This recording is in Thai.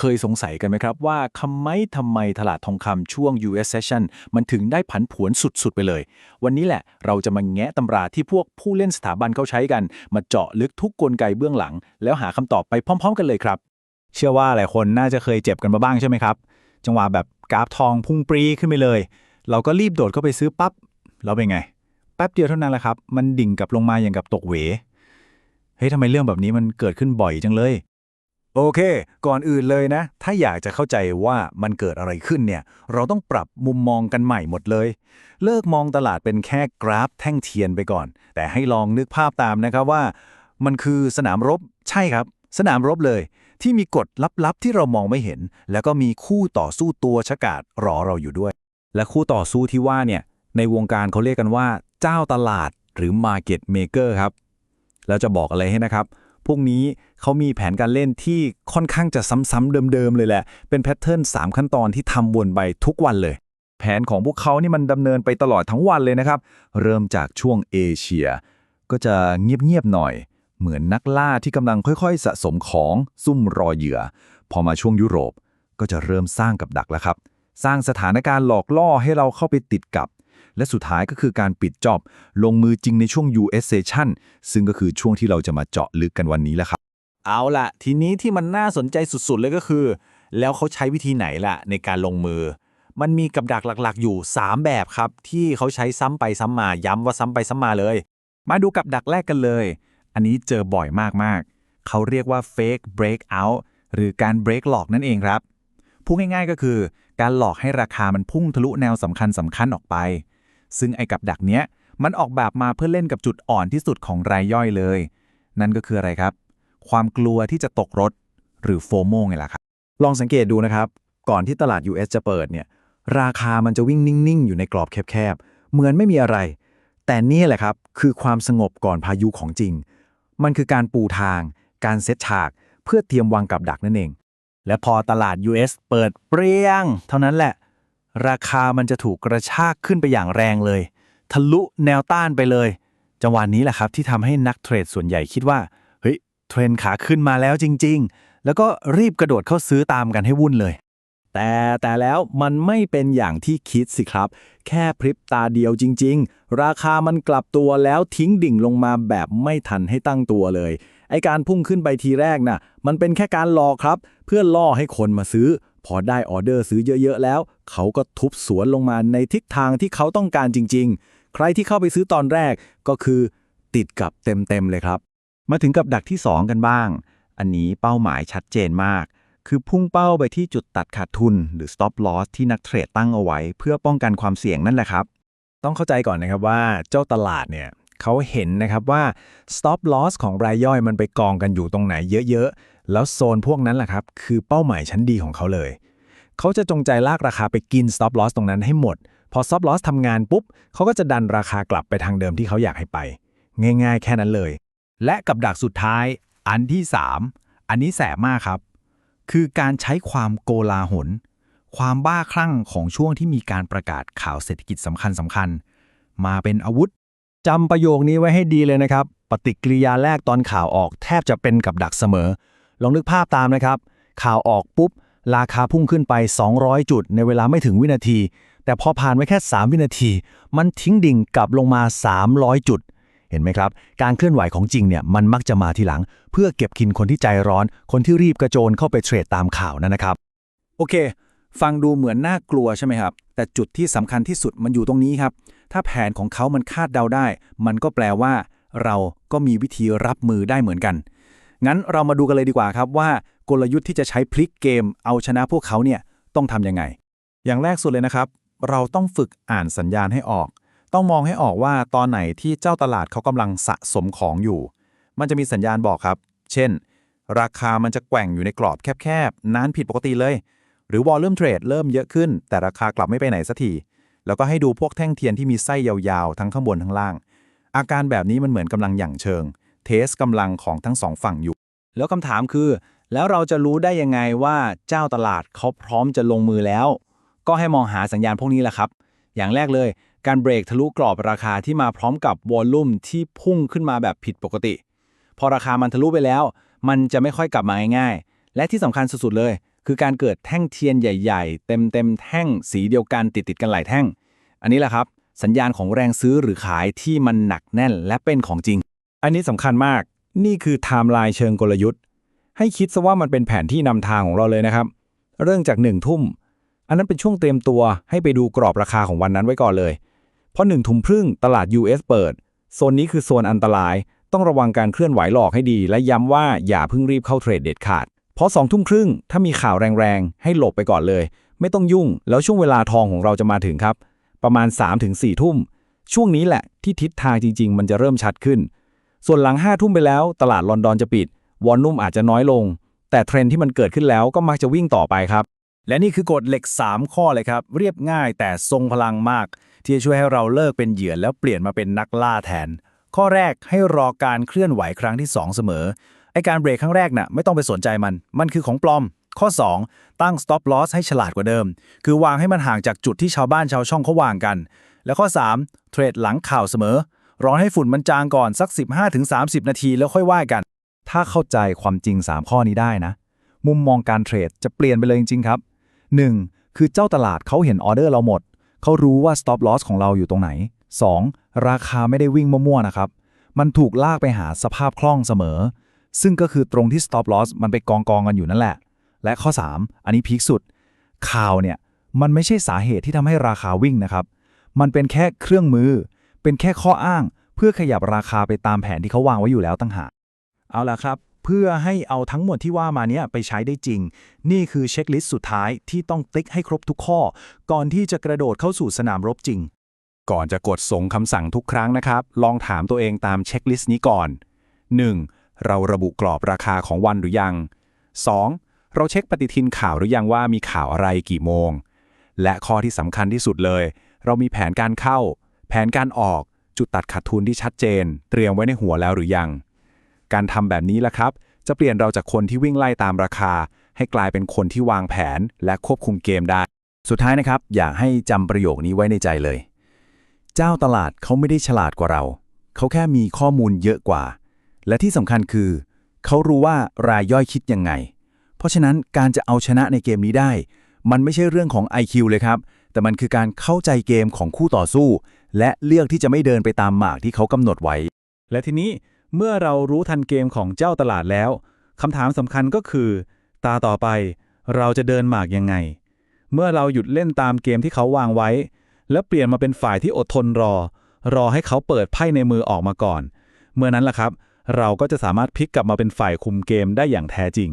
เคยสงสัยกันไหมครับว่าทำไมทำไมตลาดทองคำช่วง US Session มันถึงได้ผันผวนสุดๆ ไปเลย วันนี้แหละเราจะมาแงะตำราที่พวกผู้เล่นสถาบันเขาใช้กัน มาเจาะลึกทุกกลไกเบื้องหลัง แล้วหาคำตอบไปพร้อม ๆ กันเลยครับ เชื่อว่าหลายคนน่าจะเคยเจ็บกันมาบ้างใช่ไหมครับ จังหวะแบบกราฟทองพุ่งปรีขึ้นไปเลย เราก็รีบโดดเข้าไปซื้อปั๊บแล้วเป็นไง แป๊บเดียวเท่านั้นแหละครับ มันดิ่งกลับลงมาอย่างกับตกเหวเฮ้ยทำไมเรื่องแบบนี้มันเกิดขึ้นบ่อยจังเลย โอเค ก่อนอื่นเลยนะ ถ้าอยากจะเข้าใจว่ามันเกิดอะไรขึ้นเนี่ย เราต้องปรับมุมมองกันใหม่หมดเลย เลิกมองตลาดเป็นแค่กราฟแท่งเทียนไปก่อน แต่ให้ลองนึกภาพตามนะครับว่า มันคือสนามรบ ใช่ครับ สนามรบเลย ที่มีกฎลับๆที่เรามองไม่เห็น แล้วก็มีคู่ต่อสู้ตัวชะกาดรอเราอยู่ด้วย และคู่ต่อสู้ที่ว่าเนี่ย ในวงการเขาเรียกกันว่า เจ้าตลาดหรือ Market Maker ครับ แล้วจะบอกอะไรให้นะครับ พวกนี้เขามีแผนการเล่นที่ค่อนข้างจะซ้ำๆเดิมๆเลยแหละ เป็นแพทเทิร์น3ขั้นตอนที่ทำวนไปทุกวันเลย แผนของพวกเขานี่มันดำเนินไปตลอดทั้งวันเลยนะครับ เริ่มจากช่วงเอเชีย ก็จะเงียบๆหน่อย เหมือนนักล่าที่กำลังค่อยๆ สะสมของซุ่มรอเหยื่อ พอมาช่วงยุโรปก็จะเริ่มสร้างกับดักแล้วครับ สร้างสถานการณ์หลอกล่อให้เราเข้าไปติดกับ และสุดท้ายก็คือการปิดจอบ ลงมือจริงในช่วง US Session ซึ่งก็คือช่วงที่เราจะมาเจาะลึกกันวันนี้แหละครับ เอาล่ะทีนี้ที่มันน่าสนใจสุดๆเลยก็คือ แล้วเขาใช้วิธีไหนล่ะในการลงมือ มันมีกับดักหลักๆ อยู่ 3 แบบครับ ที่เขาใช้ซ้ำไปซ้ำมา ย้ำว่าซ้ำไปซ้ำมาเลย มาดูกับดักแรกกันเลย อันนี้เจอบ่อยมากๆเขาเรียกว่า fake breakout หรือการ break หลอกนั่นเองครับพูดง่ายๆก็คือ การหลอกให้ราคามันพุ่งทะลุแนวสำคัญสำคัญออกไป ซึ่งไอ้กับดักเนี้ยมันออกแบบมาเพื่อเล่นกับจุดอ่อนที่สุดของรายย่อยเลย นั่นก็คืออะไรครับ ความกลัวที่จะตกรถหรือโฟโมไงล่ะครับ ลองสังเกตดูนะครับ ก่อนที่ตลาด US จะเปิดเนี่ย ราคามันจะวิ่งนิ่ง ๆ อยู่ในกรอบแคบ ๆ เหมือนไม่มีอะไร แต่นี่แหละครับ คือความสงบก่อนพายุของจริง มันคือการปูทาง การเซตฉาก เพื่อเตรียมวางกับดักนั่นเอง และพอตลาด US เปิดเปรี้ยง เท่านั้นแหละ ราคามันจะถูกกระชากขึ้นไปอย่างแรงเลย ทะลุแนวต้านไปเลย จังหวะนี้แหละครับที่ทำให้นักเทรดส่วนใหญ่คิดว่า เฮ้ย เทรนขาขึ้นมาแล้วจริง ๆ แล้วก็รีบกระโดดเข้าซื้อตามกันให้วุ่นเลย แต่แต่แล้วมันไม่เป็นอย่างที่คิดสิครับ แค่พริบตาเดียวจริง ๆ ราคามันกลับตัวแล้วทิ้งดิ่งลงมาแบบไม่ทันให้ตั้งตัวเลย ไอการพุ่งขึ้นไปทีแรกน่ะมันเป็นแค่การหลอกครับ เพื่อล่อให้คนมาซื้อ พอได้ออเดอร์ซื้อเยอะๆแล้ว เขาก็ทุบสวนลงมาในทิศทางที่เขาต้องการจริง ๆ ใครที่เข้าไปซื้อตอนแรกก็คือ ติดกับเต็มๆเลยครับ มาถึงกับดักที่ 2 กันบ้าง อันนี้เป้าหมายชัดเจนมาก คือพุ่งเป้าไปที่จุดตัดขาดทุน หรือ stop loss ที่นักเทรดตั้งเอาไว้ เพื่อป้องกันความเสี่ยงนั่นแหละครับ ต้องเข้าใจก่อนนะครับว่าเจ้าตลาดเนี่ย เขาเห็นนะครับว่า stop loss ของรายย่อยมันไปกองกันอยู่ตรงไหนเยอะๆ แล้วโซนพวกนั้นแหละครับ คือเป้าหมายชั้นดีของเขาเลย เขาจะจงใจลากราคาไปกิน stop loss ตรงนั้นให้หมด พอ stop loss ทำงานปุ๊บ เขาก็จะดันราคากลับไปทางเดิมที่เขาอยากให้ไป ง่าย ๆ แค่นั้นเลย และกับดักสุดท้าย อันที่ 3 อันนี้แสบมากครับ คือการใช้ความโกลาหลความบ้าคลั่งของช่วงที่มีการประกาศข่าวเศรษฐกิจสำคัญสำคัญๆมาเป็นอาวุธ จำประโยคนี้ไว้ให้ดีเลยนะครับ ปฏิกิริยาแรกตอนข่าวออกแทบจะเป็นกับดักเสมอ ลองนึกภาพตามนะครับ ข่าวออกปุ๊บ ราคาพุ่งขึ้นไป 200 จุด ในเวลาไม่ถึงวินาที แต่พอผ่านไปแค่ 3 วินาที มันทิ้งดิ่งกลับลงมา 300 จุด เห็นไหมครับ การเคลื่อนไหวของจริงเนี่ยมันมักจะมาทีหลัง เพื่อเก็บกินคนที่ใจร้อน คนที่รีบกระโจนเข้าไปเทรดตามข่าวนั่นนะครับ โอเค ฟังดูเหมือนน่ากลัวใช่ไหมครับ แต่จุดที่สำคัญที่สุดมันอยู่ตรงนี้ครับ ถ้าแผนของเขามันคาดเดาได้ มันก็แปลว่า เราก็มีวิธีรับมือได้เหมือนกัน งั้นเรามาดูกันเลยดีกว่าครับว่ากลยุทธ์ที่จะใช้พลิกเกม เอาชนะพวกเขาเนี่ยต้องทำยังไง อย่างแรกสุดเลยนะครับ เราต้องฝึกอ่านสัญญาณให้ออก ต้องมองให้ออกว่าตอนไหนที่เจ้าตลาดเขากำลังสะสมของอยู่ มันจะมีสัญญาณบอกครับ เช่น ราคามันจะแกว่งอยู่ในกรอบแคบๆนานผิดปกติเลย หรือวอลลุ่มเทรดเริ่มเยอะขึ้น แต่ราคากลับไม่ไปไหนสักที แล้วก็ให้ดูพวกแท่งเทียนที่มีไส้ยาวๆ ทั้งข้างบนทั้งล่าง อาการแบบนี้มันเหมือนกำลังหยั่งเชิง เทสกำลังของทั้งสองฝั่งอยู่ แล้วคำถามคือ แล้วเราจะรู้ได้ยังไงว่าเจ้าตลาดเขาพร้อมจะลงมือแล้ว ก็ให้มองหาสัญญาณพวกนี้แหละครับ อย่างแรกเลย การเบรกทะลุกรอบราคาที่มาพร้อมกับวอลลุ่มที่พุ่งขึ้นมาแบบผิดปกติ พอราคามันทะลุไปแล้ว มันจะไม่ค่อยกลับมาง่ายๆและที่สำคัญสุดๆเลย คือการเกิดแท่งเทียนใหญ่ ๆ เต็มเต็มๆแท่งสีเดียวกันติดติดๆกันหลายแท่ง อันนี้แหละครับ สัญญาณของแรงซื้อหรือขายที่มันหนักแน่นและเป็นของจริง อันนี้สำคัญมาก นี่คือไทม์ไลน์เชิงกลยุทธ์ ให้คิดซะว่ามันเป็นแผนที่นำทางของเราเลยนะครับ เรื่องจากหนึ่งทุ่ม อันนั้นเป็นช่วงเตรียมตัวให้ไปดูกรอบราคาของวันนั้นไว้ก่อนเลย เพราะหนึ่งทุ่มครึ่งตลาด US เปิด โซนนี้คือโซนอันตราย ต้องระวังการเคลื่อนไหวหลอกให้ดี และย้ำว่าอย่าเพิ่งรีบเข้าเทรดเด็ดขาด พราะสองทุ่มครึ่งถ้ามีข่าวแรงๆ ให้หลบไปก่อนเลย ไม่ต้องยุ่ง แล้วช่วงเวลาทองของเราจะมาถึงครับ ประมาณ 3-4ทุ่ม ช่วงนี้แหละที่ทิศทางจริง ๆ มันจะเริ่มชัดขึ้น ส่วนหลัง5ทุ่มไปแล้วตลาดลอนดอนจะปิด วอลลุ่มอาจจะน้อยลง แต่เทรนด์ที่มันเกิดขึ้นแล้วก็มักจะวิ่งต่อไปครับ และนี่คือกฎเหล็ก 3 ข้อเลยครับ เรียบง่ายแต่ทรงพลังมาก ที่จะช่วยให้เราเลิกเป็นเหยื่อแล้วเปลี่ยนมาเป็นนักล่าแทน ข้อแรกให้รอการเคลื่อนไหวครั้งที่ 2 เสมอ ไอการเบรกครั้งแรกน่ะไม่ต้องไปสนใจมัน มันคือของปลอม ข้อ 2 ตั้ง stop loss ให้ฉลาดกว่าเดิม คือวางให้มันห่างจากจุดที่ชาวบ้านชาวช่องเขาวางกัน แล้วข้อ 3 เทรดหลังข่าวเสมอ รอให้ฝุ่นมันจางก่อนสัก 15-30 นาทีแล้วค่อยว่ากัน ถ้าเข้าใจความจริง 3 ข้อนี้ได้นะ มุมมองการเทรดจะเปลี่ยนไปเลยจริงๆครับ 1. คือเจ้าตลาดเขาเห็นออเดอร์เราหมดเขารู้ว่า stop loss ของเราอยู่ตรงไหน 2. ราคาไม่ได้วิ่งมั่วๆนะครับ มันถูกลากไปหาสภาพคล่องเสมอ ซึ่งก็คือตรงที่ stop loss มันไปกองกองกันอยู่นั่นแหละ และข้อ 3 อันนี้พีคสุด ข่าวเนี่ย มันไม่ใช่สาเหตุที่ทำให้ราคาวิ่งนะครับ มันเป็นแค่เครื่องมือ เป็นแค่ข้ออ้างเพื่อขยับราคาไปตามแผนที่เขาวางไว้อยู่แล้วตั้งหากเอาล่ะครับ เพื่อให้เอาทั้งหมดที่ว่ามาเนี้ยไปใช้ได้จริง นี่คือเช็คลิสต์สุดท้ายที่ต้องติ๊กให้ครบทุกข้อ ก่อนที่จะกระโดดเข้าสู่สนามรบจริง ก่อนจะกดส่งคำสั่งทุกครั้งนะครับ ลองถามตัวเองตามเช็คลิสต์นี้ก่อน 1. เราระบุกรอบราคาของวันหรือยัง 2. เราเช็คปฏิทินข่าวหรือยังว่ามีข่าวอะไรกี่โมง และข้อที่สำคัญที่สุดเลย เรามีแผนการเข้า แผนการออก จุดตัดขาดทุนที่ชัดเจน เตรียมไว้ในหัวแล้วหรือยัง การทำแบบนี้ละครับ จะเปลี่ยนเราจากคนที่วิ่งไล่ตามราคา ให้กลายเป็นคนที่วางแผนและควบคุมเกมได้ สุดท้ายนะครับ อยากให้จำประโยคนี้ไว้ในใจเลย เจ้าตลาดเขาไม่ได้ฉลาดกว่าเรา เขาแค่มีข้อมูลเยอะกว่า และที่สำคัญคือ เขารู้ว่ารายย่อยคิดยังไง เพราะฉะนั้นการจะเอาชนะในเกมนี้ได้ มันไม่ใช่เรื่องของ IQ เลยครับ แต่มันคือการเข้าใจเกมของคู่ต่อสู้ และเลือกที่จะไม่เดินไปตามหมากที่เขากำหนดไว้ และทีนี้เมื่อเรารู้ทันเกมของเจ้าตลาดแล้วคำถามสำคัญก็คือ ตาต่อไปเราจะเดินหมากยังไง เมื่อเราหยุดเล่นตามเกมที่เขาวางไว้ แล้วเปลี่ยนมาเป็นฝ่ายที่อดทนรอ รอให้เขาเปิดไพ่ในมือออกมาก่อน เมื่อนั้นล่ะครับ เราก็จะสามารถพลิกกลับมาเป็นฝ่ายคุมเกมได้อย่างแท้จริง